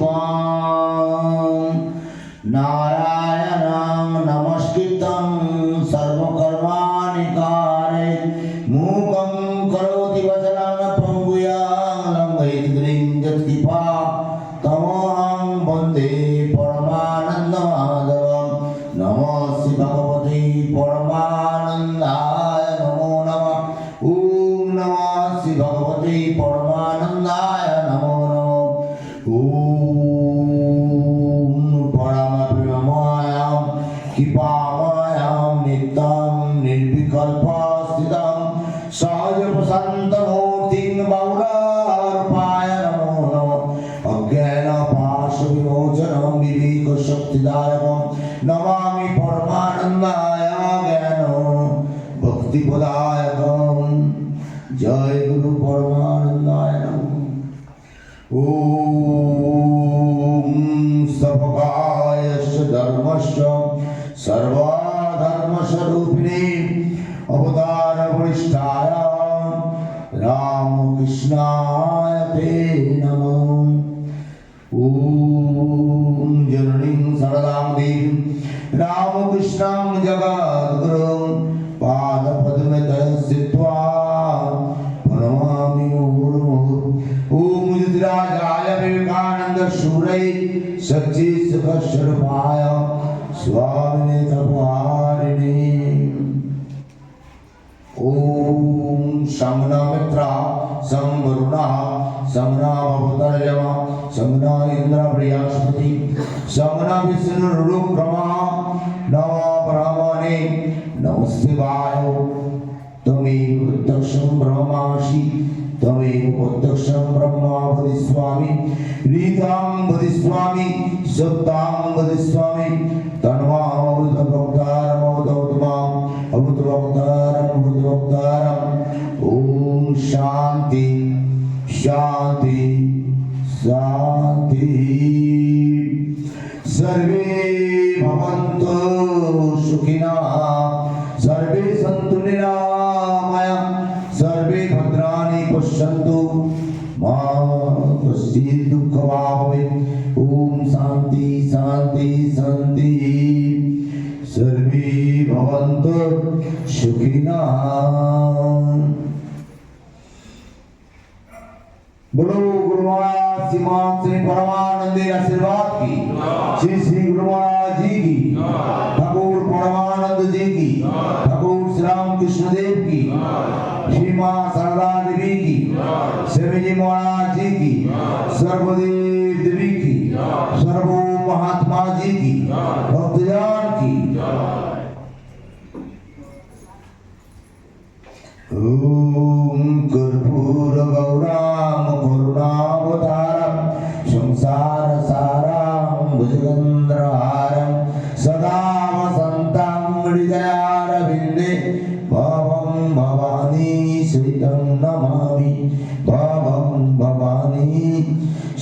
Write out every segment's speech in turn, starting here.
Bye. कृपामायां नित्यं निर्विकल्पस्थितं सहजप्रशान्तमूर्तिं बाहुलार्पाय नमो नमः अज्ञानपाशविमोचनं विवेकशक्तिदायकं नमामि परमानन्दाय ज्ञान भक्तिपदायकं जय गुरु परमानन्दाय नमः ॐ सपकायस्य धर्मस्य सर्वधर्मस्वरूपिणे अवतारवरिष्ठाय रामकृष्णाय ते नमः। ॐ जननीं सरदां देवीं रामकृष्णां जगद्गुरुं पादपद्मे तः स्थित्वा प्रणमामि ॐ मुदिराजाय विवेकानन्द शूरै सच्चि सुखस्वरूपाय स्वामिने तपहारिणे ॐ शमनमित्रा संवरुणः समना भवतर्यमा समना इन्द्र बृहस्पति समना विष्णुरुक्रमा नमः ब्रह्मणे नमस्तिवाय। त्वमेव प्रत्यक्षं ब्रह्मासि त्वमेव प्रत्यक्षं ब्रह्मा वदिस्वामि रीतां वदिस्वामि सत्तां वदिस्वामि ओम शांति शांति शांति सर्वे भवन्तु सुखिनः सर्वे सन्तु निरामया सर्वे भद्राणि पश्यन्तु। मा कश्चित् दुःखभावे ॐ शान्ति शान्ति शान्ति सर्वे भवन्तु सुखिनः बोलो गुरु महाराज श्रीमान श्री परमानंदे आशीर्वाद की श्री श्री गुरु सर्वदेव देवी की सर्वो महात्मा जी की, भक्तजान की। ओम कर्पूर गौराम करुणावतारम संसार साराम भुजगंध्र हारम सदा वसंताम हृदयारविंदे भवम भवानी श्रीतं नमामि।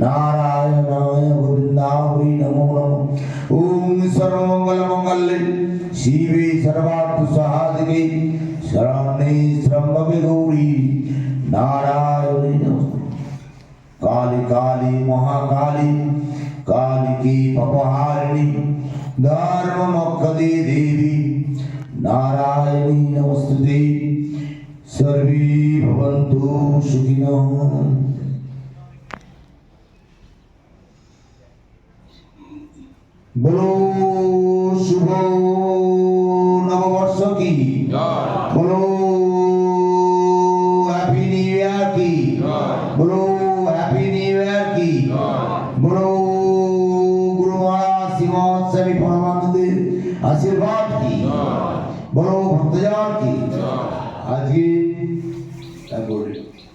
నారాయణాయ గోవిందావై నమో నమో ఓం సర్వమంగళ మంగళే శివే సర్వార్థ సహాదికే శరణే శరణమే గౌరీ నారాయణే కాళి కాళి మహాకాళి కాళికి పపహారిణి ధర్మ మొక్కదే దేవి నారాయణీ నమస్తుతే సర్వే భవంతు సుఖినో বলো শুভ নববর্ষ কি? বলো হ্যাপি নিউ ইয়ার কি? বলো হ্যাপি নিউ ইয়ার কি? বলো গুরু মহারাজ শ্রীমৎ স্বামী পরমানন্দের আশীর্বাদ কি? বলো ভক্তজন কি? আজকে তারপরে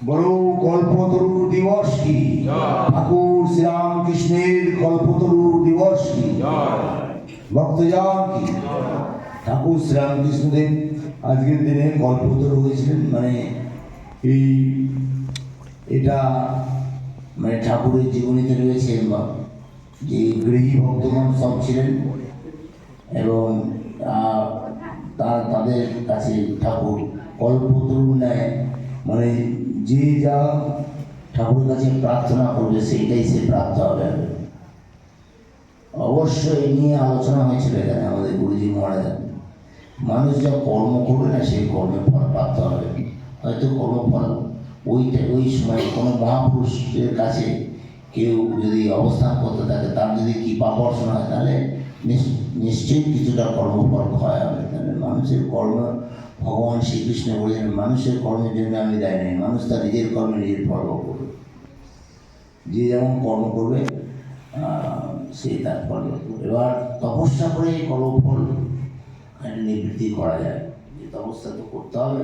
বড় কল্পতরু দিবস কি? ঠাকুর শ্রীরামকৃষ্ণের কল্পতরু দিবস কি? ভক্তজান কি ঠাকুর শ্রীরাম কৃষ্ণদেব আজকের দিনে কল্পতরু হয়েছিলেন মানে এই এটা মানে ঠাকুরের জীবনীতে রয়েছে বা যে গৃহী ভক্তগণ সব ছিলেন এবং তার তাদের কাছে ঠাকুর কল্পতরু নেয়। মানে যে যা ঠাকুরের কাছে প্রার্থনা করবে, সেইটাই সে প্রাপ্ত হবে। অবশ্য এই নিয়ে আলোচনা হয়েছিল এখানে আমাদের গুরুজি মহারাজ। মানুষ যা কর্ম করবে না, সেই কর্মের ফল প্রাপ্ত হবে। হয়তো কর্মফল ওইটা ওই সময় কোনো মহাপুরুষের কাছে কেউ যদি অবস্থান করতে থাকে, তার যদি কৃপা বর্ষণ হয়, তাহলে নিশ- নিশ্চয়ই কিছুটা কর্মফল ক্ষয় হবে। তাহলে মানুষের কর্ম, ভগবান শ্রীকৃষ্ণ বলেছেন, মানুষের কর্মের জন্য আমি দায় নেই, মানুষ তার নিজের কর্মে নিজের ফল করবে। যে যেমন কর্ম করবে সে তার এবার তপস্যা করে এই ফল নিবৃত্তি করা যায়। যে তপস্যা তো করতে হবে।